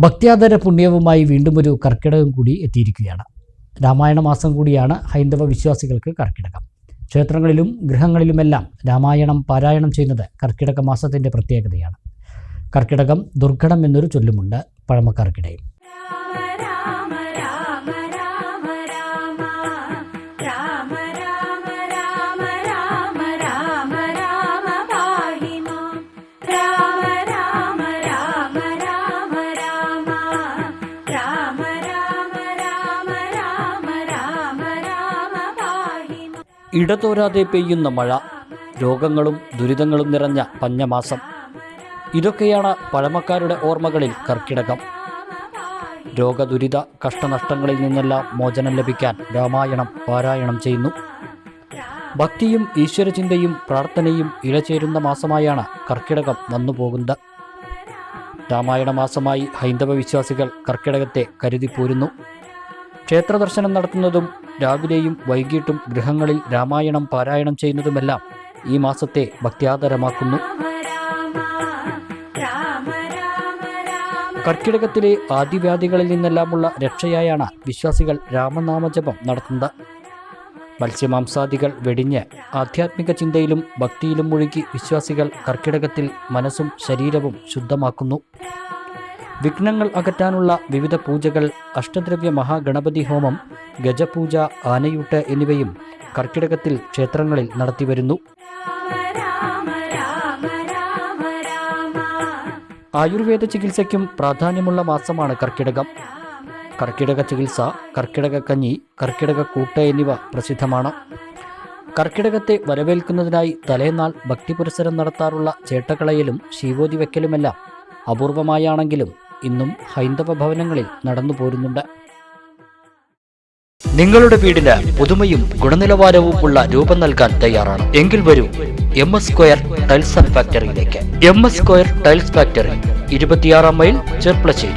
ഭക്ത്യാദര പുണ്യവുമായി വീണ്ടും ഒരു കർക്കിടകം കൂടി എത്തിയിരിക്കുകയാണ്. രാമായണ മാസം കൂടിയാണ് ഹൈന്ദവ വിശ്വാസികൾക്ക് കർക്കിടകം. ക്ഷേത്രങ്ങളിലും ഗൃഹങ്ങളിലുമെല്ലാം രാമായണം പാരായണം ചെയ്യുന്നത് കർക്കിടക മാസത്തിന്റെ പ്രത്യേകതയാണ്. കർക്കിടകം ദുർഘടം എന്നൊരു ചൊല്ലുമുണ്ട് പഴമക്കാർക്കിടയിൽ. ഇടതോരാതെ പെയ്യുന്ന മഴ രോഗങ്ങളും ദുരിതങ്ങളും നിറഞ്ഞ പഞ്ഞമാസം. ഇതൊക്കെയാണ് പഴമക്കാരുടെ ഓർമ്മകളിൽ കർക്കിടകം. രോഗദുരിത കഷ്ടനഷ്ടങ്ങളിൽ നിന്നെല്ലാം മോചനം ലഭിക്കാൻ രാമായണം പാരായണം ചെയ്യുന്നു. ഭക്തിയും ഈശ്വരചിന്തയും പ്രാർത്ഥനയും ഇഴചേരുന്ന മാസമായാണ് കർക്കിടകം വന്നുപോകുന്നത്. രാമായണ മാസമായി ഹൈന്ദവ വിശ്വാസികൾ കർക്കിടകത്തെ കരുതിപ്പോരുന്നു. ക്ഷേത്രദർശനം നടത്തുന്നതും രാവിലെയും വൈകിട്ടും ഗൃഹങ്ങളിൽ രാമായണം പാരായണം ചെയ്യുന്നതുമെല്ലാം ഈ മാസത്തെ രാമ കർക്കിടകത്തിലെ ആദിവ്യാധികളിൽ നിന്നെല്ലാമുള്ള രക്ഷയായാണ് വിശ്വാസികൾ രാമനാമജപം നടത്തുന്നത്. മത്സ്യമാംസാദികൾ വെടിഞ്ഞ് ആധ്യാത്മിക ചിന്തയിലും ഭക്തിയിലും മുഴുകി വിശ്വാസികൾ കർക്കിടകത്തിൽ മനസ്സും ശരീരവും ശുദ്ധമാക്കുന്നു. വിഘ്നങ്ങൾ അകറ്റാനുള്ള വിവിധ പൂജകൾ അഷ്ടദ്രവ്യ മഹാഗണപതി ഹോമം ഗജപൂജ ആനയൂട്ട് എന്നിവയും കർക്കിടകത്തിൽ ക്ഷേത്രങ്ങളിൽ നടത്തിവരുന്നു. ആയുർവേദ ചികിത്സയ്ക്കും പ്രാധാന്യമുള്ള മാസമാണ് കർക്കിടകം. കർക്കിടക ചികിത്സ കർക്കിടക കഞ്ഞി കർക്കിടക കൂട്ട് എന്നിവ പ്രസിദ്ധമാണ്. കർക്കിടകത്തെ വരവേൽക്കുന്നതിനായി തലേനാൾ ഭക്തിപുരസരം നടത്താറുള്ള ചേട്ടക്കളയലും ശീവോതി വെക്കലുമെല്ലാം അപൂർവമായാണെങ്കിലും ഇന്നും ഹൈന്ദവ ഭവനങ്ങളിൽ നടന്നു പോരുന്നുണ്ട്. നിങ്ങളുടെ വീടിന് പുതുമയും ഗുണനിലവാരവും ഉള്ള രൂപം നൽകാൻ തയ്യാറാണ്. എങ്കിൽ വരൂ M S square tiles and ഫാക്ടറിയിലേക്ക്. M S square tiles factory ഇരുപത്തിയാറാം മൈൽ ചെർപ്പളശ്ശേരി.